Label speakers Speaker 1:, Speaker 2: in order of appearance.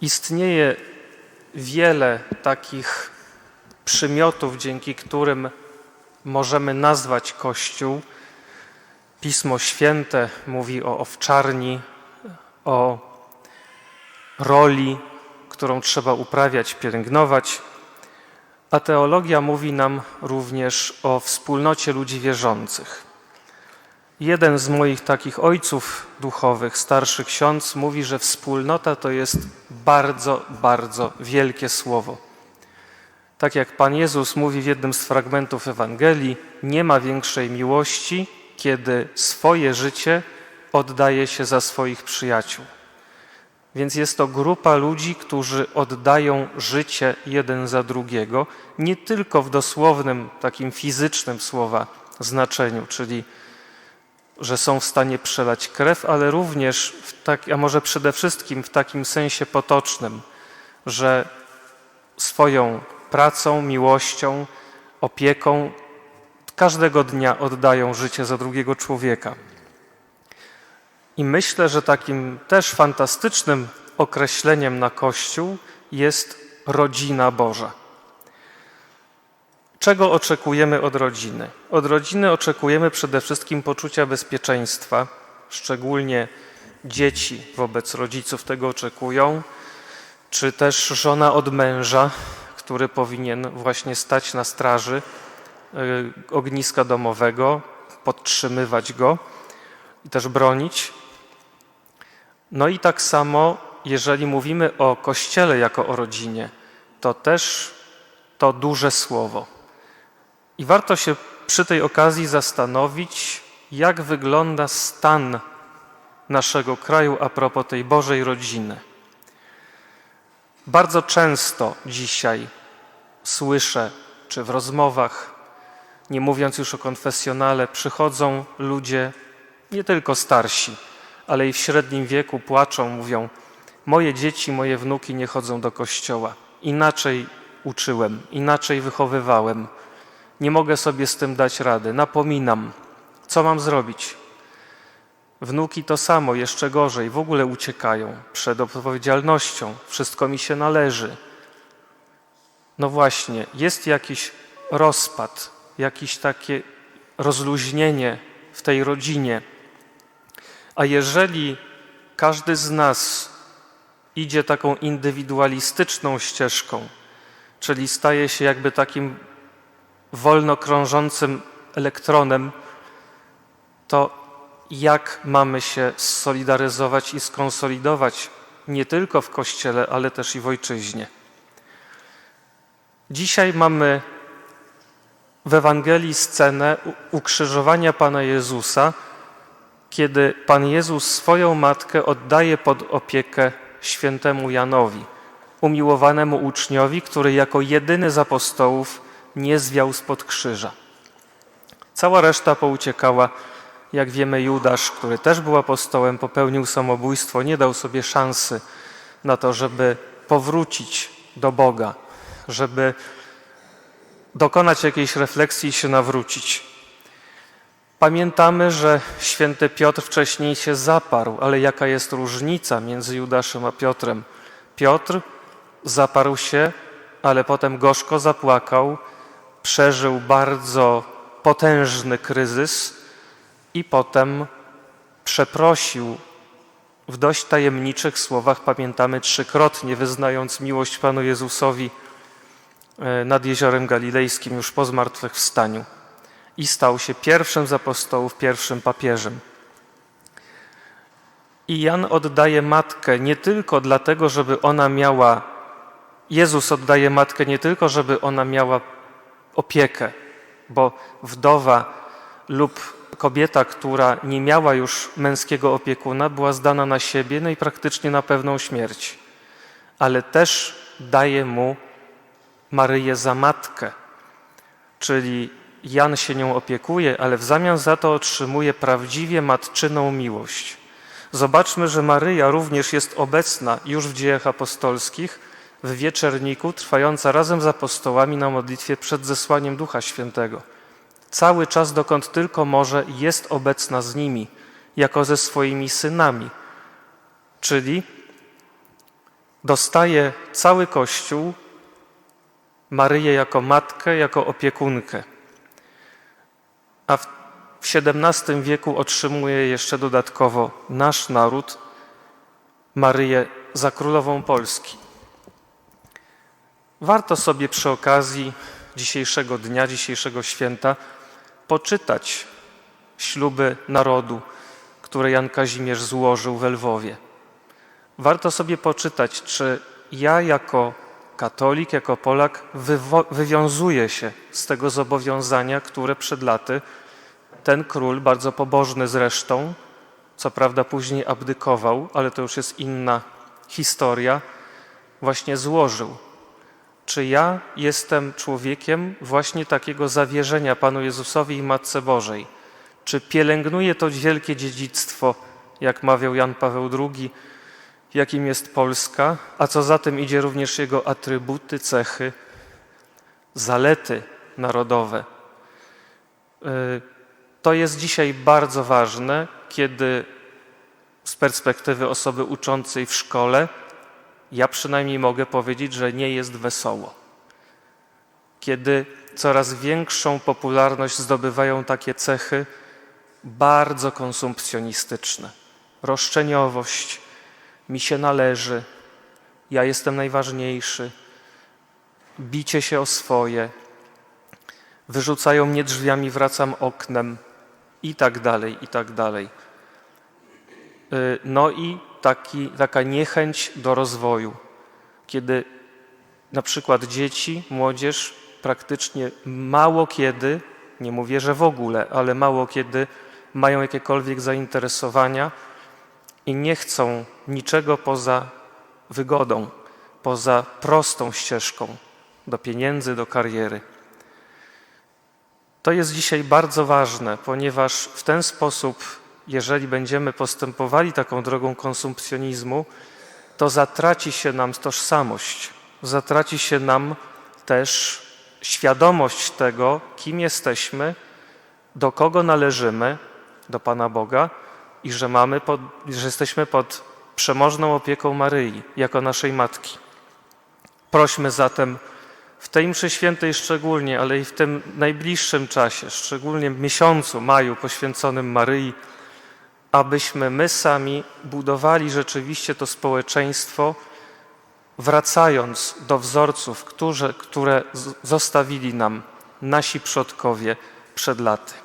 Speaker 1: Istnieje wiele takich przymiotów, dzięki którym możemy nazwać Kościół. Pismo Święte mówi o owczarni, o roli, którą trzeba uprawiać, pielęgnować, a teologia mówi nam również o wspólnocie ludzi wierzących. Jeden z moich takich ojców duchowych, starszy ksiądz, mówi, że wspólnota to jest bardzo, bardzo wielkie słowo. Tak jak Pan Jezus mówi w jednym z fragmentów Ewangelii, nie ma większej miłości, kiedy swoje życie oddaje się za swoich przyjaciół. Więc jest to grupa ludzi, którzy oddają życie jeden za drugiego, nie tylko w dosłownym, takim fizycznym słowa znaczeniu, czyli że są w stanie przelać krew, ale również, tak, a może przede wszystkim w takim sensie potocznym, że swoją pracą, miłością, opieką każdego dnia oddają życie za drugiego człowieka. I myślę, że takim też fantastycznym określeniem na Kościół jest rodzina Boża. Czego oczekujemy od rodziny? Od rodziny oczekujemy przede wszystkim poczucia bezpieczeństwa, szczególnie dzieci wobec rodziców tego oczekują, czy też żona od męża, który powinien właśnie stać na straży y, ogniska domowego, podtrzymywać go i też bronić. No i tak samo, jeżeli mówimy o Kościele jako o rodzinie, to też to duże słowo. I warto się przy tej okazji zastanowić, jak wygląda stan naszego kraju a propos tej Bożej rodziny. Bardzo często dzisiaj słyszę, czy w rozmowach, nie mówiąc już o konfesjonale, przychodzą ludzie, nie tylko starsi, ale i w średnim wieku płaczą, mówią: Moje dzieci, moje wnuki nie chodzą do kościoła. Inaczej uczyłem, inaczej wychowywałem. Nie mogę sobie z tym dać rady. Napominam, co mam zrobić? Wnuki to samo, jeszcze gorzej, w ogóle uciekają przed odpowiedzialnością. Wszystko mi się należy. No właśnie, jest jakiś rozpad, jakieś takie rozluźnienie w tej rodzinie. A jeżeli każdy z nas idzie taką indywidualistyczną ścieżką, czyli staje się jakby takim wolno krążącym elektronem, to jak mamy się solidaryzować i skonsolidować nie tylko w Kościele, ale też i w ojczyźnie. Dzisiaj mamy w Ewangelii scenę ukrzyżowania Pana Jezusa, kiedy Pan Jezus swoją matkę oddaje pod opiekę świętemu Janowi, umiłowanemu uczniowi, który jako jedyny z apostołów nie zwiał spod krzyża. Cała reszta pouciekała. Jak wiemy, Judasz, który też był apostołem, popełnił samobójstwo, nie dał sobie szansy na to, żeby powrócić do Boga, żeby dokonać jakiejś refleksji i się nawrócić. Pamiętamy, że święty Piotr wcześniej się zaparł, ale jaka jest różnica między Judaszem a Piotrem? Piotr zaparł się, ale potem gorzko zapłakał, przeżył bardzo potężny kryzys i potem przeprosił w dość tajemniczych słowach, pamiętamy trzykrotnie, wyznając miłość Panu Jezusowi e, nad Jeziorem Galilejskim już po zmartwychwstaniu i stał się pierwszym z apostołów, pierwszym papieżem. I Jan oddaje matkę nie tylko dlatego, żeby ona miała, Jezus oddaje matkę nie tylko, żeby ona miała opiekę, bo wdowa lub kobieta, która nie miała już męskiego opiekuna, była zdana na siebie, no i praktycznie na pewną śmierć. Ale też daje mu Maryję za matkę, czyli Jan się nią opiekuje, ale w zamian za to otrzymuje prawdziwie matczyną miłość. Zobaczmy, że Maryja również jest obecna już w dziejach apostolskich, w wieczerniku, trwająca razem z apostołami na modlitwie przed zesłaniem Ducha Świętego. cały czas, dokąd tylko może, jest obecna z nimi, jako ze swoimi synami. Czyli dostaje cały Kościół Maryję jako matkę, jako opiekunkę. A w XVII wieku otrzymuje jeszcze dodatkowo nasz naród Maryję za królową Polski. Warto sobie przy okazji dzisiejszego dnia, dzisiejszego święta poczytać śluby narodu, które Jan Kazimierz złożył we Lwowie. Warto sobie poczytać, czy ja jako katolik, jako Polak wywiązuję się z tego zobowiązania, które przed laty ten król, bardzo pobożny zresztą, co prawda później abdykował, ale to już jest inna historia, właśnie złożył. Czy ja jestem człowiekiem właśnie takiego zawierzenia Panu Jezusowi i Matce Bożej? Czy pielęgnuję to wielkie dziedzictwo, jak mawiał Jan Paweł II, jakim jest Polska, a co za tym idzie również jego atrybuty, cechy, zalety narodowe? Y, To jest dzisiaj bardzo ważne, kiedy z perspektywy osoby uczącej w szkole, ja przynajmniej mogę powiedzieć, że nie jest wesoło. Kiedy coraz większą popularność zdobywają takie cechy bardzo konsumpcjonistyczne. Roszczeniowość, mi się należy, ja jestem najważniejszy, bicie się o swoje, wyrzucają mnie drzwiami, wracam oknem. I tak dalej, i tak dalej. Y, No i taki, taka niechęć do rozwoju, kiedy na przykład dzieci, młodzież praktycznie mało kiedy, nie mówię, że w ogóle, ale mało kiedy mają jakiekolwiek zainteresowania i nie chcą niczego poza wygodą, poza prostą ścieżką do pieniędzy, do kariery. To jest dzisiaj bardzo ważne, ponieważ w ten sposób, jeżeli będziemy postępowali taką drogą konsumpcjonizmu, to zatraci się nam tożsamość, zatraci się nam też świadomość tego, kim jesteśmy, do kogo należymy, do Pana Boga i że, mamy pod, że jesteśmy pod przemożną opieką Maryi jako naszej Matki. Prośmy zatem w tej mszy świętej szczególnie, ale i w tym najbliższym czasie, szczególnie w miesiącu maju poświęconym Maryi, abyśmy my sami budowali rzeczywiście to społeczeństwo, wracając do wzorców, które, które zostawili nam nasi przodkowie przed laty.